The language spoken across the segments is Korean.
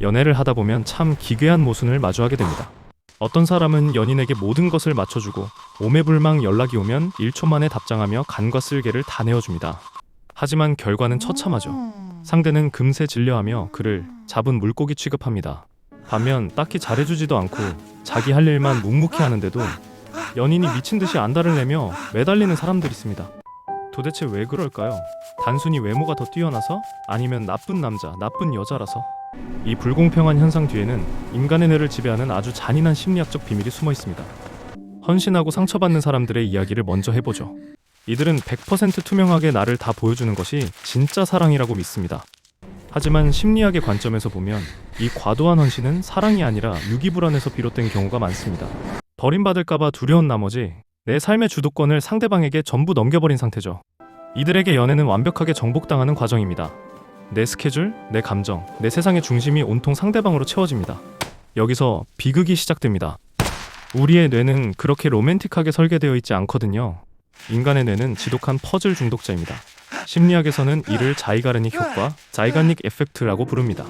연애를 하다 보면 참 기괴한 모순을 마주하게 됩니다. 어떤 사람은 연인에게 모든 것을 맞춰주고 오매불망 연락이 오면 1초 만에 답장하며 간과 쓸개를 다 내어줍니다. 하지만 결과는 처참하죠. 상대는 금세 질려하며 그를 잡은 물고기 취급합니다. 반면 딱히 잘해주지도 않고 자기 할 일만 묵묵히 하는데도 연인이 미친 듯이 안달을 내며 매달리는 사람들이 있습니다. 도대체 왜 그럴까요? 단순히 외모가 더 뛰어나서 아니면 나쁜 남자, 나쁜 여자라서 이 불공평한 현상 뒤에는 인간의 뇌를 지배하는 아주 잔인한 심리학적 비밀이 숨어 있습니다. 헌신하고 상처받는 사람들의 이야기를 먼저 해보죠. 이들은 100% 투명하게 나를 다 보여주는 것이 진짜 사랑이라고 믿습니다. 하지만 심리학의 관점에서 보면 이 과도한 헌신은 사랑이 아니라 유기불안에서 비롯된 경우가 많습니다. 버림받을까봐 두려운 나머지 내 삶의 주도권을 상대방에게 전부 넘겨버린 상태죠. 이들에게 연애는 완벽하게 정복당하는 과정입니다. 내 스케줄, 내 감정, 내 세상의 중심이 온통 상대방으로 채워집니다. 여기서 비극이 시작됩니다. 우리의 뇌는 그렇게 로맨틱하게 설계되어 있지 않거든요. 인간의 뇌는 지독한 퍼즐 중독자입니다. 심리학에서는 이를 자이가르닉 효과, 자이가닉 에펙트라고 부릅니다.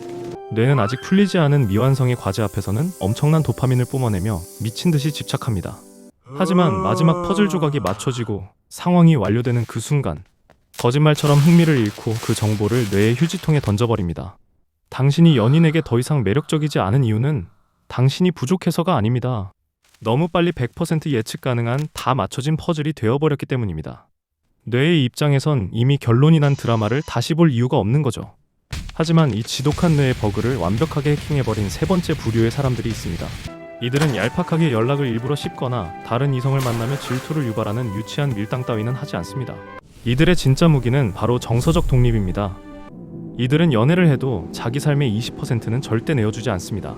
뇌는 아직 풀리지 않은 미완성의 과제 앞에서는 엄청난 도파민을 뿜어내며 미친 듯이 집착합니다. 하지만 마지막 퍼즐 조각이 맞춰지고 상황이 완료되는 그 순간 거짓말처럼 흥미를 잃고 그 정보를 뇌의 휴지통에 던져버립니다. 당신이 연인에게 더 이상 매력적이지 않은 이유는 당신이 부족해서가 아닙니다. 너무 빨리 100% 예측 가능한 다 맞춰진 퍼즐이 되어버렸기 때문입니다. 뇌의 입장에선 이미 결론이 난 드라마를 다시 볼 이유가 없는 거죠. 하지만 이 지독한 뇌의 버그를 완벽하게 해킹해버린 세 번째 부류의 사람들이 있습니다. 이들은 얄팍하게 연락을 일부러 씹거나 다른 이성을 만나며 질투를 유발하는 유치한 밀당 따위는 하지 않습니다. 이들의 진짜 무기는 바로 정서적 독립입니다. 이들은 연애를 해도 자기 삶의 20%는 절대 내어주지 않습니다.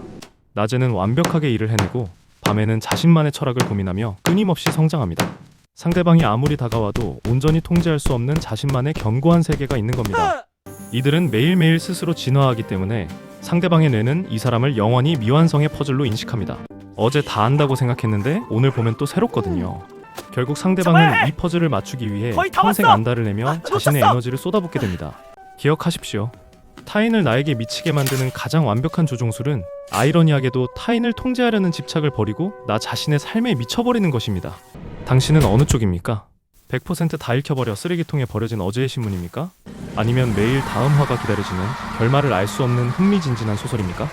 낮에는 완벽하게 일을 해내고 밤에는 자신만의 철학을 고민하며 끊임없이 성장합니다. 상대방이 아무리 다가와도 온전히 통제할 수 없는 자신만의 견고한 세계가 있는 겁니다. 이들은 매일매일 스스로 진화하기 때문에 상대방의 뇌는 이 사람을 영원히 미완성의 퍼즐로 인식합니다. 어제 다 안다고 생각했는데 오늘 보면 또 새롭거든요. 결국 상대방은! 이 퍼즐을 맞추기 위해 평생! 안달을 내며 자신의 놓쳤어! 에너지를 쏟아붓게 됩니다. 기억하십시오. 타인을 나에게 미치게 만드는 가장 완벽한 조종술은 아이러니하게도 타인을 통제하려는 집착을 버리고 나 자신의 삶에 미쳐버리는 것입니다. 당신은 어느 쪽입니까? 100%다 읽혀버려 쓰레기통에 버려진 어제의 신문입니까? 아니면 매일 다음 화가 기다려지는 결말을 알 수 없는 흥미진진한 소설입니까?